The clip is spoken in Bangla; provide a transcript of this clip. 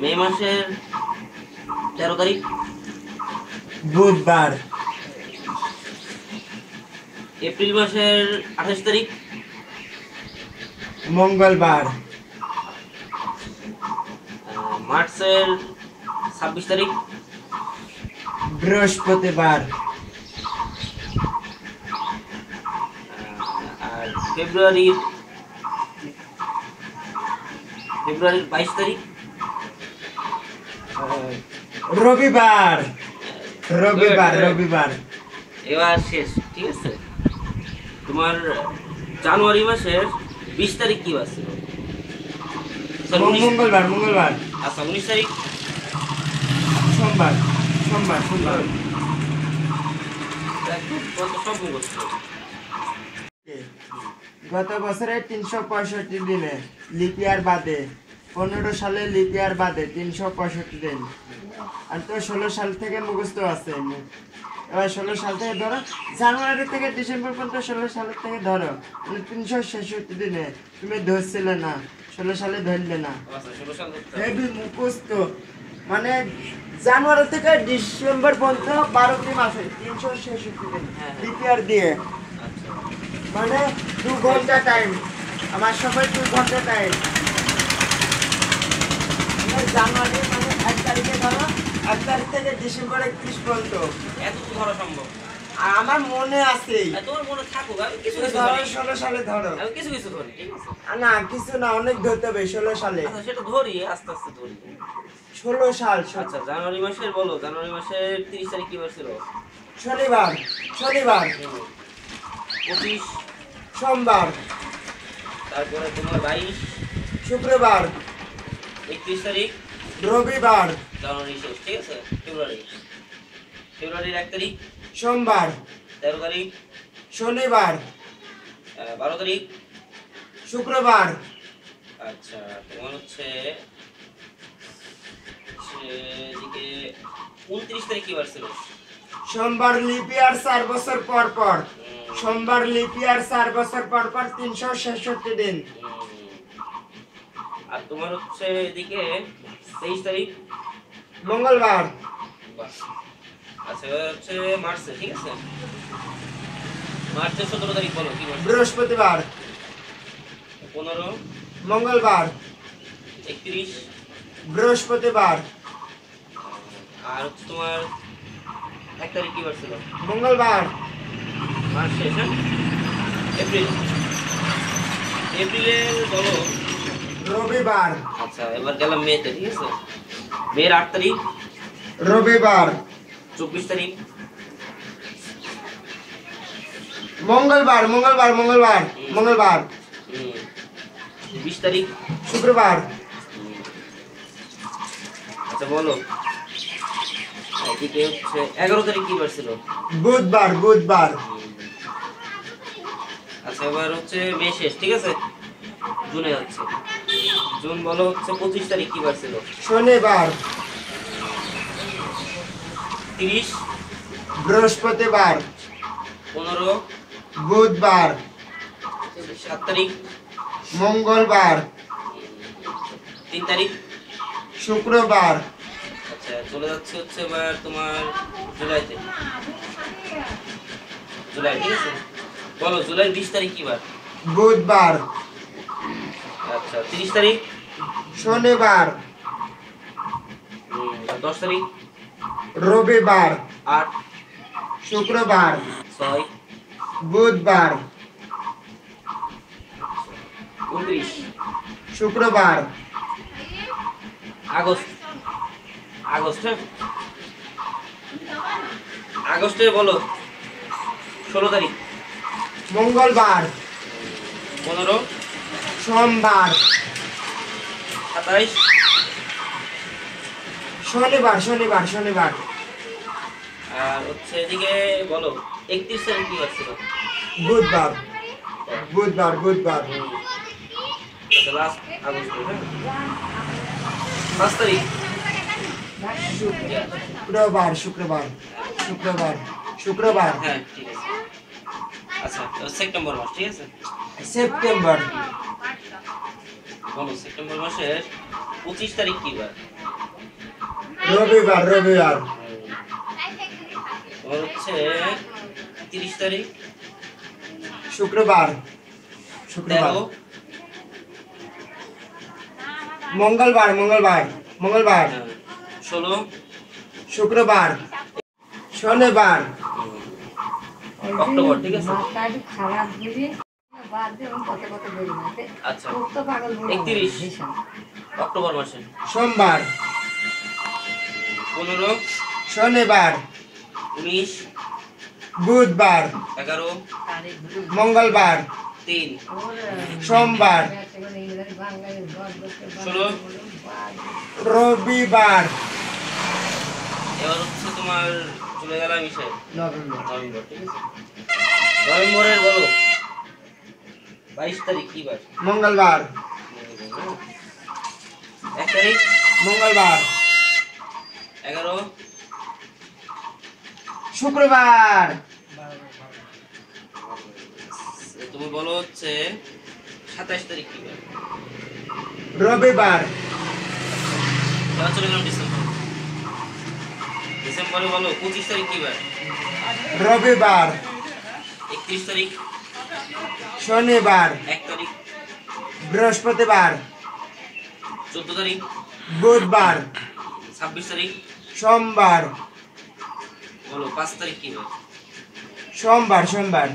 মে মাসের তেরো তারিখ। বুধবার। এপ্রিল মাসের আঠাশ তারিখ। মঙ্গলবার। মার্চের ছাব্বিশ তারিখ। বৃহস্পতিবার। আর ফেব্রুয়ারির ফেব্রুয়ারির বাইশ তারিখ। রবিবার রবিবার রবিবার। এবার শেষ ঠিক আছে? তোমার জানুয়ারি মাসের বিশ তারিখ কি বার ছিল Sorry, মঙ্গলবার মঙ্গলবার। আচ্ছা উনিশ তারিখ। সোমবার সোমবার সোমবার। সব মুখস্থ গত বছরে তিনশো পঁয়ষট্টি দিনে লিপিয়ার বাদে, পনেরো সালে লিপিয়ার বাদে তিনশো পঁয়ষট্টি দিন আর তো ষোলো সাল থেকে মুখস্থ আছে এবার ষোলো সাল থেকে ধরো, জানুয়ারি থেকে ডিসেম্বর পর্যন্ত ষোলো সাল থেকে ধরো মানে তিনশো ছেষট্টি দিনে তুমি ধরছিলে না, ষোলো সালে ধরলে না। হেভি মুখস্থ মানে জানুয়ারি থেকে ডিসেম্বর পর্যন্ত বারোটি মাসে তিনশো ছেষট্টি দিন। লিপিয়ার দিয়ে মানে দু ঘণ্টা টাইম আমার সবাই দু ঘণ্টা টাইম জানুয়ারি মানে এক তারিখে ধরো এক তারিখ থেকে ডিসেম্বর একত্রিশ পর্যন্ত। এত ধরা সম্ভব। আর আমার মনে আছে তোমার মনে থাকুক আমি কিছু কিছু ধরো ষোলো সালে ধরো। আমি কিছু কিছু ধরি আর না কিছু না অনেক ধরতে হবে ষোলো সালে। আচ্ছা সেটা ধরি আস্তে আস্তে ধরি। ষোলো সাল আচ্ছা জানুয়ারি মাসের বলো জানুয়ারি মাসের তিরিশ তারিখ কি বার ছিল? শনিবার শনিবার। পঁচিশ সোমবার। তারপরে তোমার বাইশ। শুক্রবার। একত্রিশ তারিখ। রবিবার। জানুয়ারি শেষ ঠিক আছে? ফেব্রুয়ারি। ফেব্রুয়ারির এক তারিখ। সোমবার। তেরো তারিখ। শনিবার। বারো তারিখ। শুক্রবার। আচ্ছা তোমার হচ্ছে এদিকে উনত্রিশ তারিখ কি বার ছিল? সোমবার লিপিয়ার চার বছর পর পর। সোমবার লিপিয়ার চার বছর পর পর তিনশো ছেষট্টি দিন। আর তোমার হচ্ছে এদিকে তেইশ তারিখ? মঙ্গলবার। আচ্ছা হচ্ছে মার্চে ঠিক আছে? মার্চের সতেরো তারিখ বলো কি বৃহস্পতিবার। পনেরো। মঙ্গলবার। একত্রিশ। বৃহস্পতিবার। আর তোমার এক তারিখ কি বার ছিল? মঙ্গলবার। মার্চ শেষ হ্যাঁ এপ্রিল। এপ্রিলের বলো। রবিবার। আচ্ছা এবার গেলাম মেতে ঠিক আছে? মেয়ের আট তারিখ। রবিবার। চব্বিশ তারিখ। মঙ্গলবার মঙ্গলবার মঙ্গলবার মঙ্গলবার। বিশ তারিখ। শুক্রবার। আচ্ছা বলো। এদিকে হচ্ছে এগারো তারিখ কি বার ছিল? বুধবার বুধবার। আচ্ছা এবার হচ্ছে মে শেষ ঠিক আছে? জুনে যাচ্ছে। জুন বলো হচ্ছে পঁচিশ তারিখ কি বার ছিল? শনিবার। তিরিশ। বৃহস্পতিবার। পনেরো। বুধবার। সাত তারিখ। মঙ্গলবার। তিন তারিখ। শুক্রবার। আচ্ছা চলে যাচ্ছে হচ্ছে এবার তোমার জুলাইতে। জুলাই ঠিক আছে? বলো জুলাই বিশ তারিখ কি বার? বুধবার। আচ্ছা তিরিশ তারিখ? শনিবার। দশ তারিখ? রবিবার। আট শুক্রবার। ছয়? বুধবার। উনত্রিশ? শুক্রবার। আগস্ট? আগস্ট হ্যাঁ? আগস্টে বলো ষোলো তারিখ। মঙ্গলবার। পনেরো। সোমবার। সাতাইশ। শনিবার শনিবার শনিবার। আর হচ্ছে এদিকে বলো একত্রিশ তারিখ কি বার বুধবার বুধবার বুধবার। আচ্ছা লাস্ট আগস্ট হ্যাঁ? পাঁচ তারিখ। শুক্রবার শুক্রবার শুক্রবার শুক্রবার। হ্যাঁ ঠিক আছে। আচ্ছা সেপ্টেম্বর মাস ঠিক আছে? সেপ্টেম্বর। বলো সেপ্টেম্বর মাসের পঁচিশ তারিখ কি বার? রবিবার রবিবার। হচ্ছে তিরিশ তারিখ। শুক্রবার শুক্রবার। মঙ্গলবার মঙ্গলবার মঙ্গলবার। হ্যাঁ, ষোলো। শুক্রবার শনিবার। অক্টোবর, ঠিক আছে? খারাপ আচ্ছা। একত্রিশ। অক্টোবর মাসে। সোমবার। পনেরো। শনিবার। উনিশ। বুধবার। এগারো। মঙ্গলবার। তিন। সোমবার। ষোলো। রবিবার। এবার হচ্ছে তোমার চলে গেল মিশে নভেম্বর। নভেম্বর ঠিক আছে। নভেম্বরের বলো। বাইশ তারিখ কি বার? মঙ্গলবার। এক তারিখ? মঙ্গলবার। এগারো। শুক্রবার। তুমি বলো হচ্ছে সাতাশ তারিখ কি বার? রবিবার। এবার চলে গেলাম ডিসেম্বর। ডিসেম্বরে বলো পঁচিশ তারিখ কি বার? রবিবার। একত্রিশ তারিখ। শনিবার। এক তারিখ। বৃহস্পতিবার। চোদ্দ তারিখ। বুধবার। ছাব্বিশ তারিখ। সোমবার। বলো পাঁচ তারিখ কি বার? সোমবার সোমবার।